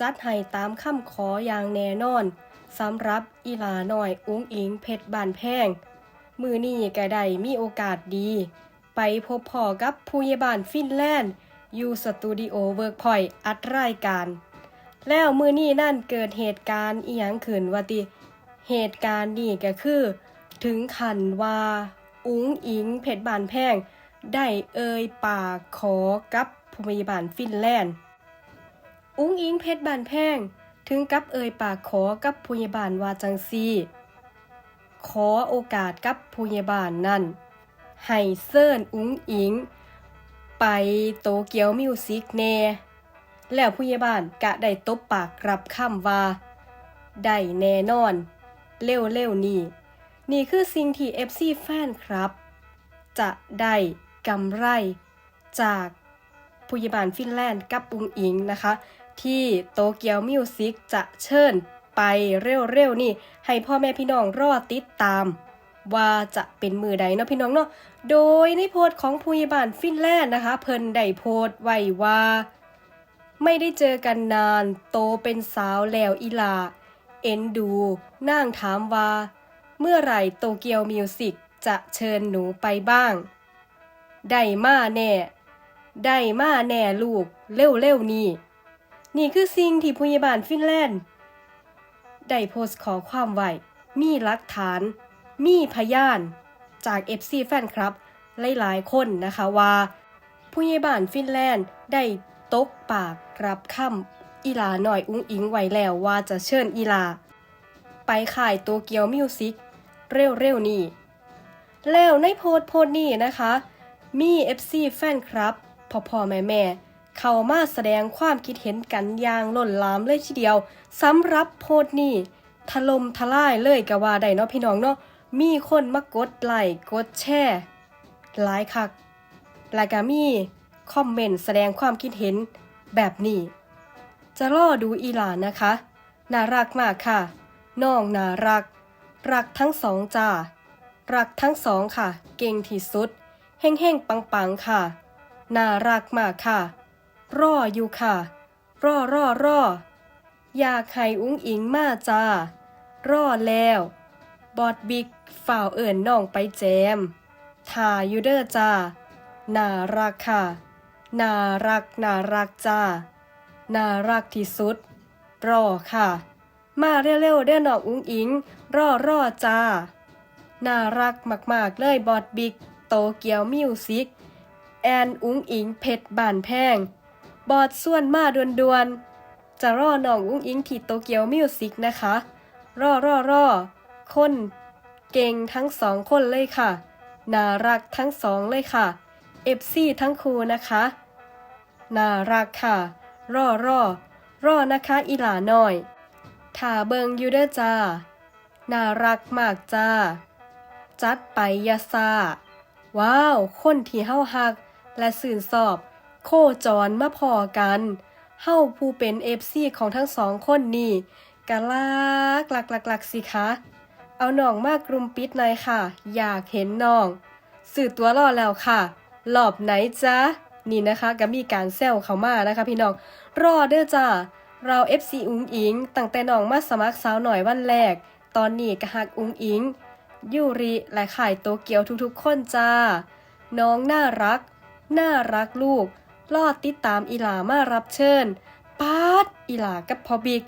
จัดให้ตามคำขออย่างแน่นอนสำหรับอีหลาหน่อยอุ้งอิงเพชรบานแพง มือนี่ก็ได้มีโอกาสดี ไปพบพ่อกับผู้ใหญ่บ้านฟินแลนด์ อยู่สตูดิโอเวิร์กพอยอัดรายการ แล้วมือนี่นั่นเกิดเหตุการณ์อีหยังขึ้นว่าติ เหตุการณ์นี่ก็คือ ถึงขันว่าอุ้งอิงเพชรบานแพง ได้เอ่ยปากขอกับผู้ยบาลฟินแลนด์ อุ้งอิงเพชรบานแพง ถึงกับเอ่ยปากขอกับผู้พยาบาลว่าจังซีขอโอกาสกับผู้พยาบาลนั่น ให้เซิ่นอุ้งอิง ไปโตเกียวมิวสิกแน่แล้วผู้ใหญ่บ้านกะได้ตบปากรับคำว่า ได้แน่นอน เร็วๆนี่ นี่คือสิ่งที่ FC แฟนครับ จะได้กำไรจากผู้ใหญ่บ้านฟินแลนด์กับปุงอิงนะคะ ที่โตเกียวมิวสิกจะเชิญไปเร็วๆนี่ ให้พ่อแม่พี่น้องรอติดตาม ว่าจะเป็นมือใดเนาะพี่น้องเนาะโดยในโพสต์ของผู้ใหญ่บ้านฟินแลนด์นะคะ เพิ่นได้โพสต์ไว้ว่า ไม่ได้เจอกันนาน โตเป็นสาวแล้วอีหลา เอ็นดูนางถามว่า เมื่อไหร่โตเกียวมิวสิกจะเชิญหนูไปบ้าง ได้มาแน่ ได้มาแน่ลูกเร็วๆนี่ นี่คือสิ่งที่ผู้ใหญ่บ้านฟินแลนด์ได้โพสต์ขอความไว้ มีหลักฐาน มีพยาน จาก FC แฟนครับ หลายๆ คนนะคะว่าผู้ใหญ่บ้านฟินแลนด์ได้ตกปากรับคำอีลาหน่อยอุ้งอิงไว้แล้วว่าจะเชิญอีลา ไปขายโตเกียวมิวสิกเร็วๆ นี่แล้วในโพสต์โพสต์นี้นะคะ มี FC แฟนครับพ่อพ่อแม่แม่ๆ เข้ามาแสดงความคิดเห็นกันอย่างล้นหลามเลยทีเดียวสำหรับโพสต์นี้ถล่มทลายเลยก็ว่าได้เนาะพี่น้องเนาะมีคนมากดไลค์กดแชร์หลายคักแล้วก็มีคอมเมนต์แสดงความคิดเห็นแบบนี้ จะรอดูอีหลานนะคะ น่ารักมากค่ะ น้องน่ารัก รักทั้งสองจ้า รักทั้งสองค่ะ เก่งที่สุดเฮ่งเฮ่งปังๆค่ะ น่ารักมากค่ะ รออยู่ค่ะรอรอรออยากให้อุ้งอิงมาจ้ารอแล้ว บอดบิ๊กฝ่าวเอิ่นน้องไปแจมถ่าอยู่เด้อจ้า น่ารักค่ะ น่ารักน่ารักจ้า น่ารักที่สุด รอค่ะ มาเร็วๆเด้อน้องอุ้งอิงรอรอจ้า น่ารักมากๆเลยบอดบิ๊กโตเกียวมิวสิกแอนอุ้งอิงเพชรบานแพง บอดส่วนมาดวนๆ จะรอน้องอุ้งอิงที่โตเกียวมิวสิกนะคะ รอรอรอคนเก่งทั้งสองคนเลยค่ะ น่ารักทั้งสองเลยค่ะเอฟซีทั้งครูนะคะ น่ารักค่ะ รอรอรอนะคะอีหลาหน่อยถ้าเบิงยูเด้อจ้า น่ารักมากจ้า จัดไปยาซาว้าว คนที่เฮาฮักและสื่นสอบ โคจรมาพอกัน เฮาผู้เป็นเอฟซีของทั้งสองคนนี่กะลักลักลักลักสิคะ เอาน้องมากรุมปิดหน่อยค่ะ อยากเห็นน้องสื่อตัวรอแล้วค่ะหลอบไหนจ๊ะ นี่นะคะก็มีการแซวเขามานะคะ พี่น้อง รอเด้อจ้าเรา FC อุงอิงตั้งแต่น้องมาสมัครสาวหน่อยวันแรก ตอนนี้ก็ฮักอุงอิงยูริและข่ายโตเกียวทุกๆ คนจ้า น้องน่ารัก น่ารักลูก รอดติดตามอีหลามารับเชิญปาดอีหลากับพอบิก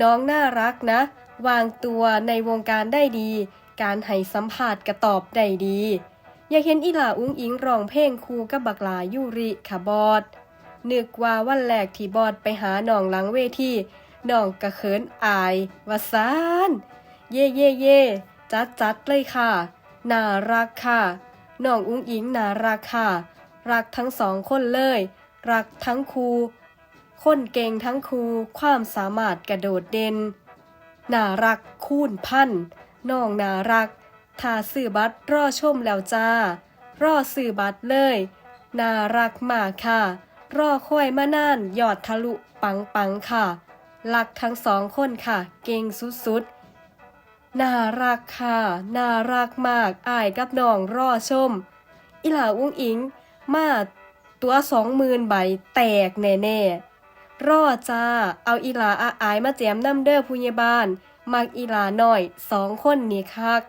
น้องน่ารักนะ วางตัวในวงการได้ดี การให้สัมภาษณ์กระตอบได้ดี อยากเห็นอีหลาอุ้งอิงร้องเพลงคู่กับบักลายูริค่ะบอดนึกว่าวันแรกที่บอดไปหาน้องหลังเวทีน้องกระเขินอายว่าซาน เย่เย่เย่จัดจัดเลยค่ะ น่ารักค่ะน้องอุ้งอิงน่ารักค่ะ รักทั้งสองคนเลย รักทั้งครูคนเก่งทั้งครูความสามารถกระโดดเด่นน่ารักคูณพันน้องน่ารักถ้าซื้อบัตรรอชมแล้วจ้ารอซื้อบัตรเลยน่ารักมากค่ะ รอค่อยมานานยอดทะลุปังปังค่ะรักทั้งสองคนค่ะ เก่งสุดๆน่ารักค่ะน่ารักมากอายกับน้องรอชมอีหลาอุ้งอิง มาตัวสองหมื่นใบแตกแน่ๆรอจ้า เอาอีหลาอาอายมาแจมน้ำเด้อผู้ใหญ่บ้าน มักอีหลาหน่อยสองคนนี่คัก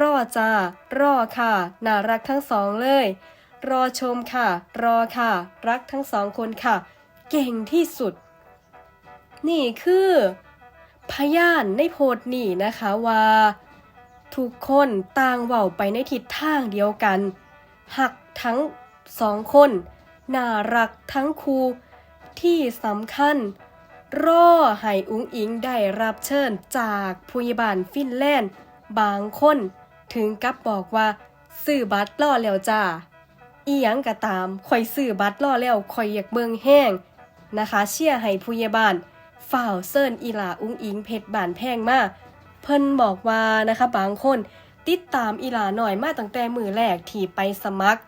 รอจ้า รอค่ะ น่ารักทั้งสองเลย รอชมค่ะ รอค่ะ รักทั้งสองคนค่ะ เก่งที่สุด นี่คือ พยานในโพสต์นี่นะคะว่าทุกคนต่างเว้าไปในทิศทางเดียวกัน หักทั้ง สองคน น่ารักทั้งคู่ที่สำคัญ รอให้อุ้งอิงได้รับเชิญจากผู้ใหญ่บ้านฟินแลนด์ บางคน ถึงกับบอกว่าซื้อบัตรล่อแล้วจ้าอียังก็ตามข่อยซื้อบัตรล่อแล้วข่อยอยากเบิงแห้งนะคะ เชียร์ให้ผู้ใหญ่บ้านฝ่าวเซินอีหลาอุ้งอิงเพชรบานแพงมากเพิ่นบอกว่านะคะบางคนติดตามอีหลาหน่อยมาตั้งแต่มือแรกที่ไปสมัคร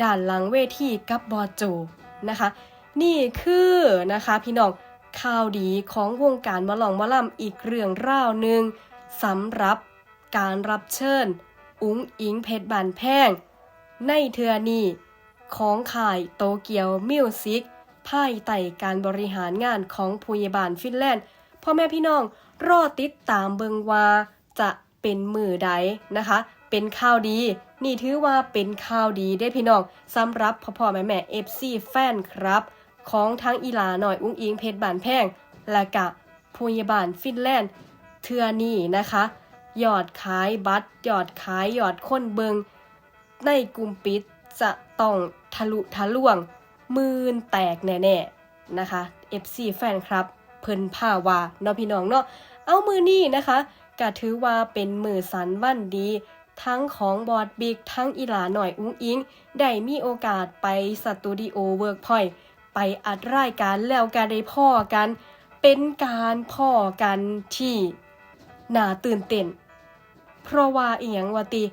ด่านหลังเวทีกับบอโจนะคะ นี่คือนะคะพี่น้องข่าวดีของวงการมะลองมะลำอีกเรื่องร่าวหนึ่งสำหรับการรับเชิญ อุ้งอิงเพชรบานแพง ในเทือนี้ของข่ายโตเกียวมิวสิกภายใต้การบริหารงานของผู้ใหญ่บ้านฟินแลนด์พ่อแม่พี่น้องรอติดตามเบิงวาจะเป็นมือใดนะคะ เป็นข่าวดี นี่ถือว่าเป็นข่าวดีได้พี่น้องสำหรับพ่อพ่อแม่แม่เอฟซีแฟนครับ ของทั้งอีลาหน่อยอุ้งอิงเพชรบานแพง และกะผู้ใหญ่บ้านฟินแลนด์เทือนี้นะคะยอดขายบัตรยอดขายยอดคนเบิงในกลุ่มปิดจะต้องทะลุทะลวง มื่นแตกแน่ๆนะคะ FC แฟนครับ เพิ่นผ้าวาเนาะพี่น้องเนาะเอามือนี้นะคะก็ถือว่าเป็นมือสันวันดี ทั้งของบอดบิ๊กทั้งอีหลาหน่อยอุ้งอิง ได้มีโอกาสไปสตูดิโอเวิร์กพอยไปอัดรายการแล้วก็ได้พ่อกัน เป็นการพ่อกันที่น่าตื่นเต้น เพราะว่าเอียงวติ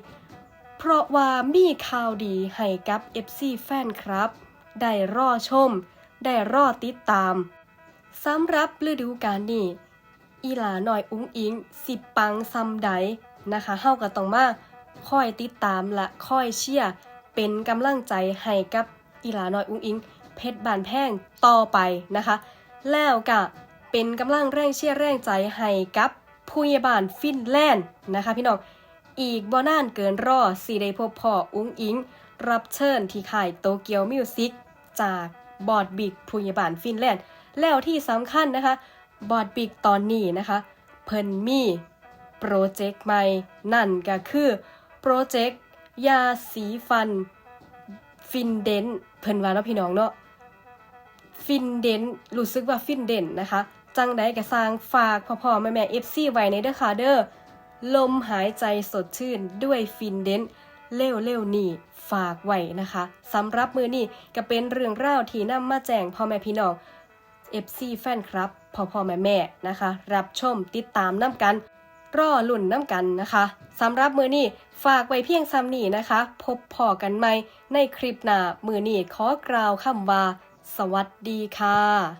เพราะว่ามีข่าวดีให้กับ FC แฟนครับ ได้รอชม ได้รอติดตามสำหรับฤดูกาลนี้อีหลาหน่อยอุ้งอิง สิบปังซำใดนะคะเฮาก็ต้องมา คอยติดตามและคอยเชียร์เป็นกำลังใจให้กับอีหลาน่อยอุ้งอิง เพชรบานแพงต่อไปนะคะ แล้วก็เป็นกำลังแรงเชียร์แรงใจให้กับผู้ใหญ่บ้านฟินแลนด์นะคะ พี่น้องอีกบ่นานเกินรอสีได้พบพ่ออุ้งอิง รับเชิญที่ค่ายโตเกียวมิวสิกจากบอดบิกผู้ใหญ่บ้านฟินแลนด์ แล้วที่สำคัญนะคะบอดบิกตอนนี้นะคะ เพิ่นมีโปรเจกต์ใหม่นั่นก็คือ โปรเจกต์ยาสีฟัน ฟินเดนเพิ่นว่าเนาะพี่น้องเนาะฟินเดนรู้สึกว่าฟินเดนนะคะ จังใดก็สร้างฝากพ่อพ่อแม่แม่เอฟซีไว้ในเด้อค่ะเด้อลมหายใจสดชื่นด้วยฟินเดนเร็วเร็วนี่ฝากไว้นะคะสำหรับมือนี่ก็เป็นเรื่องราวที่นำมาแจ้งพ่อแม่พี่น้อง FC แฟนครับพ่อพ่อแม่แม่นะคะ รับชมติดตามน้ำกัน รอลุ่นน้ำกันนะคะสำหรับมือนี้ฝากไว้เพียงซ้ำนี้นะคะ พบพอกันใหม่ในคลิปหน้ามือนี้ขอกล่าวคำว่า สวัสดีค่ะ